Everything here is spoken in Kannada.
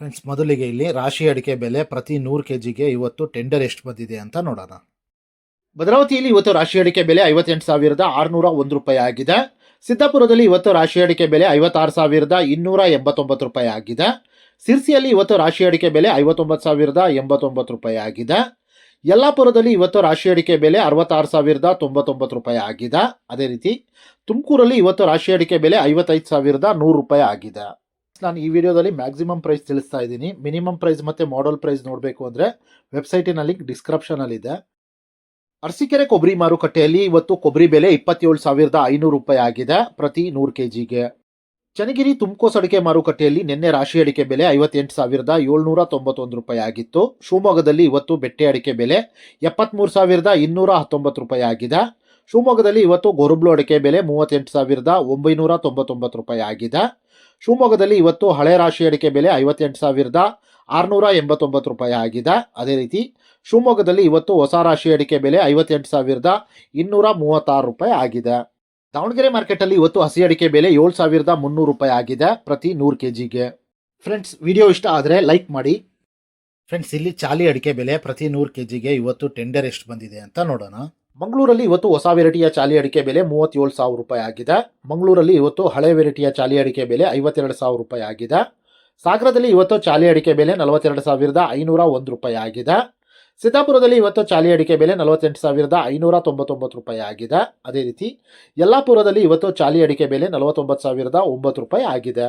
ಫ್ರೆಂಡ್ಸ್ ಮೊದಲಿಗೆ ಇಲ್ಲಿ ರಾಶಿ ಅಡಿಕೆ ಬೆಲೆ ಪ್ರತಿ ನೂರು ಕೆ ಜಿಗೆ ಇವತ್ತು ಟೆಂಡರ್ ಎಷ್ಟು ಬಂದಿದೆ ಅಂತ ನೋಡೋಣ. ಭದ್ರಾವತಿಯಲ್ಲಿ ಇವತ್ತು ರಾಶಿ ಅಡಿಕೆ ಬೆಲೆ ಐವತ್ತೆಂಟು ಸಾವಿರದ ಆರುನೂರ ಒಂದು ರೂಪಾಯಿ ಆಗಿದೆ. ಸಿದ್ದಾಪುರದಲ್ಲಿ ಇವತ್ತು ರಾಶಿ ಅಡಿಕೆ ಬೆಲೆ ಐವತ್ತಾರು ಸಾವಿರದ ಇನ್ನೂರ ಎಂಬತ್ತೊಂಬತ್ತು ರೂಪಾಯಿ ಆಗಿದೆ. ಸಿರ್ಸಿಯಲ್ಲಿ ಇವತ್ತು ರಾಶಿ ಅಡಿಕೆ ಬೆಲೆ ಐವತ್ತೊಂಬತ್ತು ಸಾವಿರದ ಎಂಬತ್ತೊಂಬತ್ತು ರೂಪಾಯಿ ಆಗಿದೆ. ಯಲ್ಲಾಪುರದಲ್ಲಿ ಇವತ್ತು ರಾಶಿ ಅಡಿಕೆ ಬೆಲೆ ಅರವತ್ತಾರು ಸಾವಿರದ ತೊಂಬತ್ತೊಂಬತ್ತು ರೂಪಾಯಿ ಆಗಿದೆ. ಅದೇ ರೀತಿ ತುಮಕೂರಲ್ಲಿ ಇವತ್ತು ರಾಶಿ ಅಡಿಕೆ ಬೆಲೆ ಐವತ್ತೈದು ಸಾವಿರದ ನೂರು ರೂಪಾಯಿ ಆಗಿದೆ. ನಾನು ಈ ವಿಡಿಯೋದಲ್ಲಿ ಮ್ಯಾಕ್ಸಿಮಮ್ ಪ್ರೈಸ್ ತಿಳಿಸ್ತಾ ಇದ್ದೀನಿ. ಮಿನಿಮಮ್ ಪ್ರೈಸ್ ಮತ್ತು ಮಾಡಲ್ ಪ್ರೈಸ್ ನೋಡಬೇಕು ಅಂದರೆ ವೆಬ್ಸೈಟಿನ ಲಿಂಕ್ ಡಿಸ್ಕ್ರಿಪ್ಷನಲ್ಲಿದೆ ಅರಸಿಕೆರೆ ಕೊಬ್ಬರಿ ಮಾರುಕಟ್ಟೆಯಲ್ಲಿ ಇವತ್ತು ಕೊಬ್ಬರಿ ಬೆಲೆ ಇಪ್ಪತ್ತೇಳು ಸಾವಿರದ ಐನೂರು ರೂಪಾಯಿ ಆಗಿದೆ ಪ್ರತಿ ನೂರು ಕೆ ಜಿಗೆ ಚನ್ನಗಿರಿ ತುಮಕೋಸ್ ಅಡಿಕೆ ಮಾರುಕಟ್ಟೆಯಲ್ಲಿ ನಿನ್ನೆ ರಾಶಿ ಅಡಿಕೆ ಬೆಲೆ ಐವತ್ತೆಂಟು ಸಾವಿರದ ಏಳ್ನೂರ ತೊಂಬತ್ತೊಂದು ರೂಪಾಯಿ ಆಗಿತ್ತು. ಶಿವಮೊಗ್ಗದಲ್ಲಿ ಇವತ್ತು ಬೆಟ್ಟೆ ಅಡಿಕೆ ಬೆಲೆ ಎಪ್ಪತ್ತ್ಮೂರು ಸಾವಿರದ ಇನ್ನೂರ ಹತ್ತೊಂಬತ್ತು ರೂಪಾಯಿ ಆಗಿದೆ. ಶಿವಮೊಗ್ಗದಲ್ಲಿ ಇವತ್ತು ಗೊರುಬ್ಲು ಅಡಿಕೆ ಬೆಲೆ ಮೂವತ್ತೆಂಟು ಸಾವಿರದ ಒಂಬೈನೂರ ತೊಂಬತ್ತೊಂಬತ್ತು ರೂಪಾಯಿ ಆಗಿದೆ. ಶಿವಮೊಗ್ಗದಲ್ಲಿ ಇವತ್ತು ಹಳೆ ರಾಶಿ ಅಡಿಕೆ ಬೆಲೆ ಐವತ್ತೆಂಟು ಸಾವಿರದ ಆರುನೂರ ಎಂಬತ್ತೊಂಬತ್ತು ರೂಪಾಯಿ ಆಗಿದೆ. ಅದೇ ರೀತಿ ಶಿವಮೊಗ್ಗದಲ್ಲಿ ಇವತ್ತು ಹೊಸ ರಾಶಿ ಅಡಿಕೆ ಬೆಲೆ ಐವತ್ತೆಂಟು ಸಾವಿರದ ಇನ್ನೂರ ಮೂವತ್ತಾರು ರೂಪಾಯಿ ಆಗಿದೆ. ದಾವಣಗೆರೆ ಮಾರ್ಕೆಟಲ್ಲಿ ಇವತ್ತು ಹಸಿ ಅಡಿಕೆ ಬೆಲೆ ಏಳು ಸಾವಿರದ ಮುನ್ನೂರು ರೂಪಾಯಿ ಆಗಿದೆ ಪ್ರತಿ ನೂರು ಕೆ ಜಿಗೆ ಫ್ರೆಂಡ್ಸ್ ವಿಡಿಯೋ ಇಷ್ಟ ಆದರೆ ಲೈಕ್ ಮಾಡಿ. ಫ್ರೆಂಡ್ಸ್ ಇಲ್ಲಿ ಚಾಲಿ ಅಡಿಕೆ ಬೆಲೆ ಪ್ರತಿ ನೂರು ಕೆ ಜಿಗೆ ಇವತ್ತು ಟೆಂಡರ್ ಎಷ್ಟು ಬಂದಿದೆ ಅಂತ ನೋಡೋಣ. ಮಂಗಳೂರಲ್ಲಿ ಇವತ್ತು ಹೊಸ ವೆರೈಟಿಯ ಚಾಲಿ ಅಡಿಕೆ ಬೆಲೆ ಮೂವತ್ತೇಳು ಸಾವಿರ ರೂಪಾಯಿ ಆಗಿದೆ. ಮಂಗಳೂರಲ್ಲಿ ಇವತ್ತು ಹಳೆ ವೆರೈಟಿಯ ಚಾಲಿ ಅಡಿಕೆ ಬೆಲೆ ಐವತ್ತೆರಡು ಸಾವಿರ ರೂಪಾಯಿ ಆಗಿದೆ. ಸಾಗರದಲ್ಲಿ ಇವತ್ತು ಚಾಲಿ ಅಡಿಕೆ ಬೆಲೆ ನಲವತ್ತೆರಡು ಸಾವಿರದ ಐನೂರ ಒಂದು ರೂಪಾಯಿ ಆಗಿದೆ. ಸಿದ್ದಾಪುರದಲ್ಲಿ ಇವತ್ತು ಚಾಲಿ ಅಡಿಕೆ ಬೆಲೆ ನಲವತ್ತೆಂಟು ಸಾವಿರದ ಐನೂರ ತೊಂಬತ್ತೊಂಬತ್ತು ರೂಪಾಯಿ ಆಗಿದೆ. ಅದೇ ರೀತಿ ಯಲ್ಲಾಪುರದಲ್ಲಿ ಇವತ್ತು ಚಾಲಿ ಅಡಿಕೆ ಬೆಲೆ ನಲವತ್ತೊಂಬತ್ತು ಸಾವಿರದ ಒಂಬತ್ತು ರೂಪಾಯಿ ಆಗಿದೆ.